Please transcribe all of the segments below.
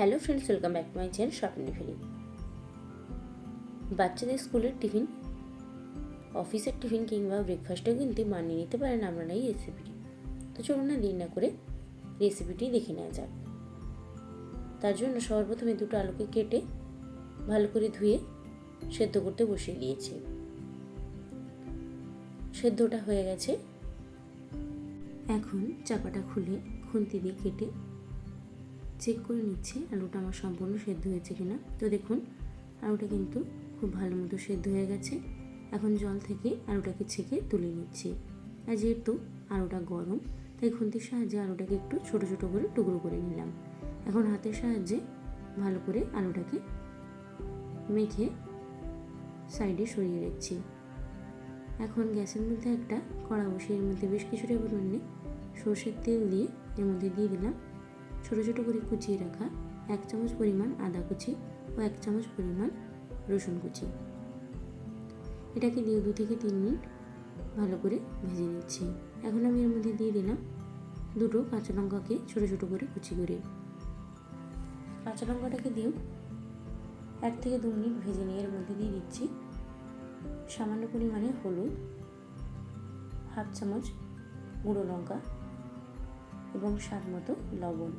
Hello friends, welcome back to my channel Swapno fairy বাচ্চাদের স্কুলের tiffin, অফিসের tiffin কিংবা ব্রেকফাস্টেও কিন্তু মানিয়ে নিতে পারেন আপনারা এই রেসিপিটি তো চলুন না দিন না করে রেসিপিটি দেখে নেওয়া যাক। তার জন্য সর্বপ্রথমে দুটো আলুকে কেটে ভালো করে ধুয়ে সেদ্ধ করতে বসিয়ে দিয়েছি। সেদ্ধটা হয়ে গেছে। এখন চাপাটা খুলে খুন্তি দিয়ে কেটে চেক করে নিচ্ছি, আলুটা আমার সম্পূর্ণ সেদ্ধ হয়েছে কিনা। তো দেখুন, আলুটা কিন্তু খুব ভালো মতো সেদ্ধ হয়ে গেছে। এখন জল থেকে আলুটাকে ছেঁকে তুলে নিচ্ছি। আর যেহেতু আলুটা গরম, তাই খুন্তির সাহায্যে আলুটাকে একটু ছোট ছোট করে টুকরো করে নিলাম। এখন হাতের সাহায্যে ভালো করে আলুটাকে মেখে সাইডে সরিয়ে রাখছি। এখন গ্যাসের মধ্যে একটা কড়া বসিয়ে এর মধ্যে বেশ কিছুটা পরিমাণে সর্ষের তেল দিয়ে এর মধ্যে দিয়ে দিলাম। ছোটো ছোটো করে কুচিয়ে রাখা এক চামচ পরিমাণ আদা কুচি ও এক চামচ পরিমাণ রসুন কুচি। এটাকে দিয়ে দু থেকে তিন মিনিট ভালো করে ভেজে নিচ্ছি। এখন আমি এর মধ্যে দিয়ে দিলাম দুটো কাঁচা লঙ্কাকে ছোটো ছোটো করে কুচি করে। কাঁচা লঙ্কাটাকে দিয়েও এক থেকে দু মিনিট ভেজে নিয়ে এর মধ্যে দিয়ে দিচ্ছি সামান্য পরিমাণে হলুদ, হাফ চামচ গুঁড়ো লঙ্কা এবং স্বাদ মতো লবণ।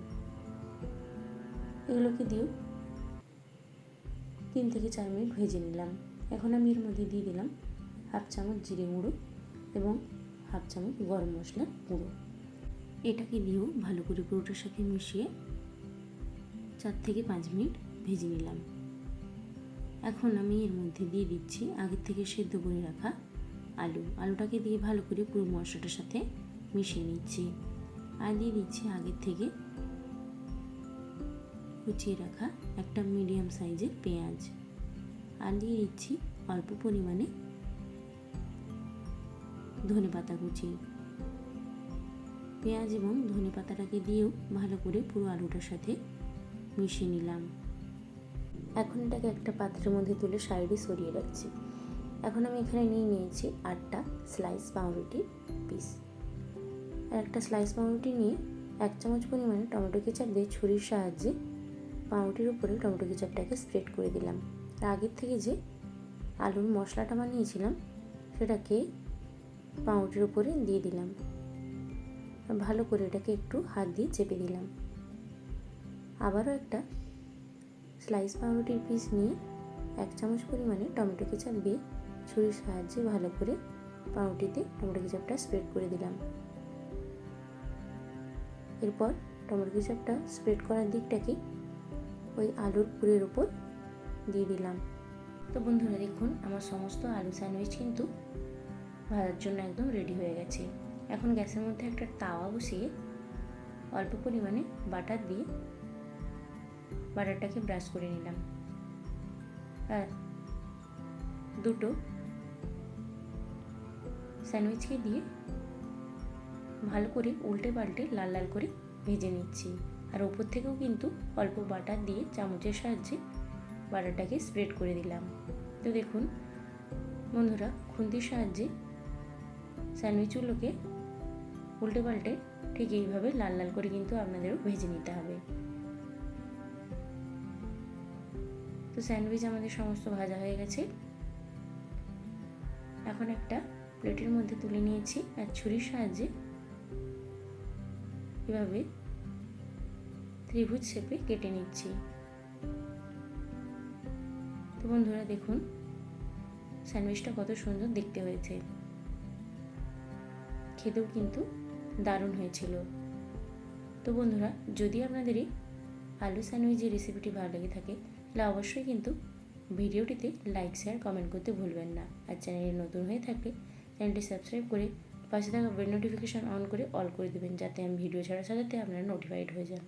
এগুলোকে দিয়েও তিন থেকে চার মিনিট ভেজে নিলাম। এখন আমি এর মধ্যে দিয়ে দিলাম হাফ চামচ জিরে গুঁড়ো এবং হাফ চামচ গরম মশলা গুঁড়ো। এটাকে দিয়েও ভালো করে পুরোটার সাথে মিশিয়ে চার থেকে পাঁচ মিনিট ভেজে নিলাম। এখন আমি এর মধ্যে দিয়ে দিচ্ছি আগের থেকে সেদ্ধ করে রাখা আলু। আলুটাকে দিয়ে ভালো করে পুরো মশলাটার সাথে মিশিয়ে নিচ্ছি। আর দিয়ে দিচ্ছি আগের থেকে কুচিয়ে রাখা একটা মিডিয়াম সাইজের পেঁয়াজ। আর দিয়ে দিচ্ছি অল্প পরিমাণে ধনে পাতা কুচি। পেঁয়াজ এবং ধনে পাতাটাকে দিয়েও ভালো করে পুরো আলুটার সাথে মিশিয়ে নিলাম। এখন এটাকে একটা পাত্রের মধ্যে তুলে সাইডে সরিয়ে রাখছি। এখন আমি এখানে নিয়ে নিয়েছি আটটা স্লাইস পাউরুটি পিস আর একটা স্লাইস পাউরুটি নিয়ে এক চামচ পরিমাণে টমেটো কেচাপ দিয়ে ছুরির সাহায্যে পাউরুটির উপরে টমেটো কেচাপটাকে স্প্রেড করে দিলাম। আর আগের থেকে যে আলুর মশলাটা বানিয়েছিলাম, সেটাকে পাউরুটির উপরে দিয়ে দিলাম। ভালো করে এটাকে একটু হাত দিয়ে চেপে দিলাম আবারও একটা স্লাইস পাউরুটির পিস নিয়ে এক চামচ পরিমাণে টমেটো কেচাপ দিয়ে ছুরির সাহায্যে ভালো করে পাউরুটিতে টমেটো কেচাপটা স্প্রেড করে দিলাম। এরপর টমেটো কেচাপটা স্প্রেড করার দিকটাকে ওই আলুর পুরের ওপর দিয়ে দিলাম। তো বন্ধুরা দেখুন, আমার সমস্ত আলু স্যান্ডউইচ কিন্তু ভাজার জন্য একদম রেডি হয়ে গেছে। এখন গ্যাসের মধ্যে একটা তাওয়া বসিয়ে অল্প পরিমাণে বাটার দিয়ে বাটারটাকে ব্রাশ করে নিলাম। আর দুটো স্যান্ডউইচকে দিয়ে ভালো করে উল্টে পাল্টে লাল লাল করে ভেজে নিচ্ছি। আর ওপর থেকেও কিন্তু অল্প বাটার দিয়ে চামচের সাহায্যে বাটারটাকে স্প্রেড করে দিলাম। তো দেখুন, বন্ধুরা, খুন্তির সাহায্যে স্যান্ডউইচগুলোকে উল্টে পাল্টে ঠিক এইভাবে লাল লাল করে কিন্তু আপনাদেরও ভেজে নিতে হবে। তো স্যান্ডউইচ আমাদের সমস্ত ভাজা হয়ে গেছে। এখন একটা প্লেটের মধ্যে তুলে নিয়েছি। আর ছুরির সাহায্যে এভাবে ত্রিভুজ শেপে কেটে নিচ্ছি? তো বন্ধুরা দেখুন, স্যান্ডউইচটা কত সুন্দর দেখতে হয়েছে। খেতেও কিন্তু দারুণ হয়েছিল। তো বন্ধুরা, যদি আপনাদের এই আলু স্যান্ডউইচের রেসিপিটি ভালো লেগে থাকে, তাহলে অবশ্যই কিন্তু ভিডিওটিতে লাইক শেয়ার কমেন্ট করতে ভুলবেন না। আর চ্যানেলে নতুন হয়ে থাকলে চ্যানেলটি সাবস্ক্রাইব করে পাশে থাকা বেল নোটিফিকেশান অন করে অল করে দেবেন যাতে আমি ভিডিও ছাড়ার সাথে আপনারা নোটিফাইড হয়ে যান।